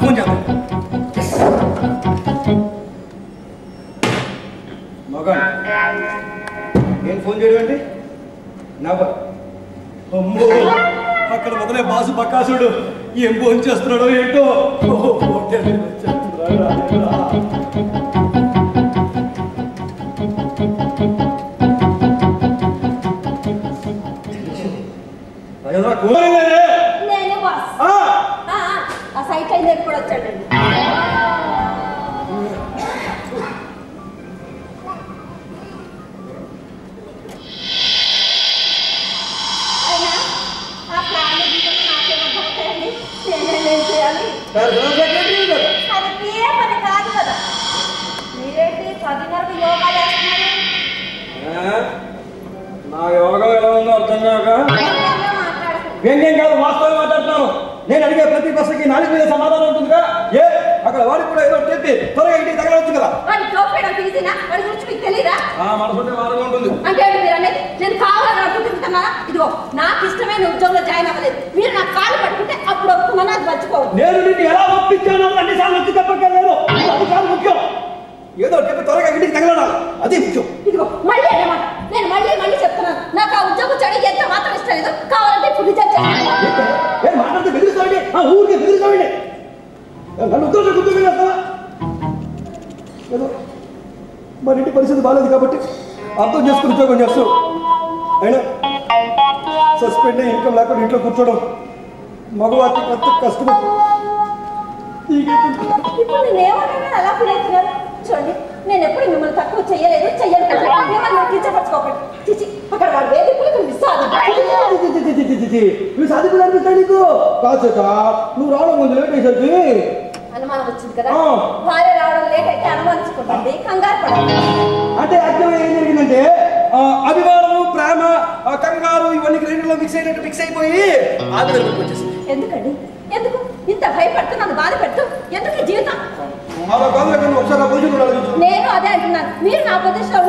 Phone చేద్దాం మగన్ నేను phone చేయడం ఏంటి నవ్వర్ అమ్మో అక్కడ మొదలే బాసు బకాసుడు ఏం ఫోన్ చేస్తున్నాడో ఏంటో ఓ, నేనే బాస్. ఆ, సైట్ అయిన కూడా వచ్చాడండి. నా యోగం ఎలా ఉందో అర్థం కాక వ్యంగ్యం కాదు వాస్తవం మాట్లాడుతున్నాను. నేను అడిగే ప్రతి ప్రశ్నకి నాలుగు మీద సమాధానం ఉంటుందిగా? ఏ? అక్కడ వాడికి కూడా ఏదో చెప్పి త్వరగా ఇంటికి తగలవచ్చు కదా. వాడి చూపేయడం ఈజీనా వాడి గురించి మీకు తెలియదా ఆ మనసుంటే మార్గం ఉంటుంది. అంటే ఏంటి మీరు అనేది? నేను కావాలని ఇదిగో నాకు ఇష్టమైన ఉద్యోగంలో జాయిన్ అవ్వలేదు. మీరు నాకు కాలు పట్టుకుంటే అప్పుడు ఒప్పుకున్నాను అది మర్చిపోవద్దు. నేను నిన్ను ఎలా ఒప్పించాను అన్ని సార్లు వచ్చి చెప్పక్కర్లేదు. అది కాదు ముఖ్యం. ఏదో చెప్పి త్వరగా ఇంటికి తగలడాలి అది ముఖ్యం. ఇదిగో మళ్ళీ ఏ మాట్లాడితే బెదిరిస్తామండి ఆ ఊరికి బెదిరిస్తామండి నన్ను ఉద్యోగం గుర్తు చేస్తావా? ఏదో మన ఇంటి పరిస్థితి బాగాలేదు కాబట్టి అర్థం చేసుకుని ఉద్యోగం చేస్తాం. అయినా సస్పెండ్ అయ్యి ఇన్కమ్ లేకుండా ఇంట్లో కూర్చోవడం మగవారికి ఎంత కష్టం. ఇప్పుడు నేను అలా ఫీల్ అవుతున్నాను చూడండి నేను ఎప్పుడు మిమ్మల్ని తక్కువ చేయలేదు చెయ్యను మిమ్మల్ని కించపరచుకోకండి. చిచి అక్కడ వాడు చి, చి, చి, చి, చి, చి. నువ్వు సాధింపు అనిపిస్తాయి నీకు కాసేట నువ్వు రావడం ముందు లేట్ అయ్యేసరికి. అనుమానం వచ్చింది కదా? ఆ. భార్య రావడం లేట్ అయితే అనుమానించుకుంటుంది కంగారు అంటే యాక్చువల్గా ఏం జరిగిందంటే అభిమానము ప్రేమ కంగారు ఇవన్నీ రెండులో మిక్స్ అయినట్టు మిక్స్ అయిపోయి ఆదిలోకి వచ్చేసింది. ఎందుకండి? ఎందుకు? ఇంత భయపడుతూ నన్ను బాధ పెడుతూ ఎందుకు జీవితం? నేను అదే అంటున్నాను. మీరు నా పొజిషన్